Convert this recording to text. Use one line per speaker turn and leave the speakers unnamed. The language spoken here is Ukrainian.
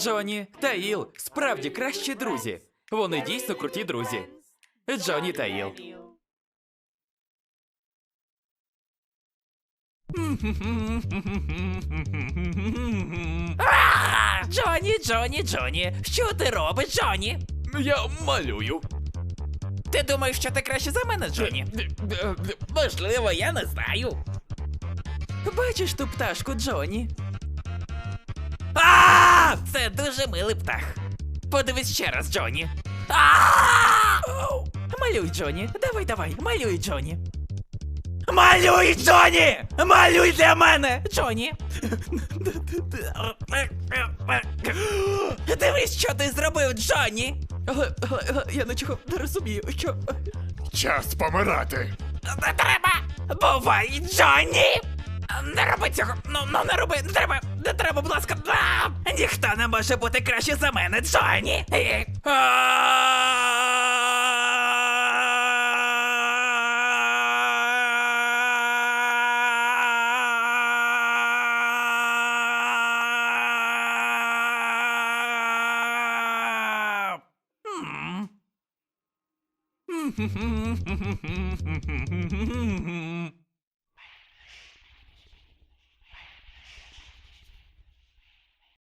Джоні та Іл справді кращі друзі. Вони дійсно круті друзі. Джоні та Іл.
А, Джоні, Джоні, Джоні, що ти робиш, Джоні?
Я малюю.
Ти думаєш, що ти краще за мене, Джоні? Можливо, я не знаю.
Бачиш ту пташку, Джоні?
Це дуже милий птах. Подивись ще раз, Джоні.
Малюй, Джоні. Давай, давай, малюй, Джоні.
Малюй, Джоні! Малюй для мене, Джоні! Дивись, що ти зробив, Джоні!
Я нічого не розумію, що.
Час помирати.
Не треба! Бувай, Джоні! Не роби цього! Ну, ну не роби, не треба! Не треба, будь ласка! Ніхто не може бути краще за мене, Джоні. Mm-hmm.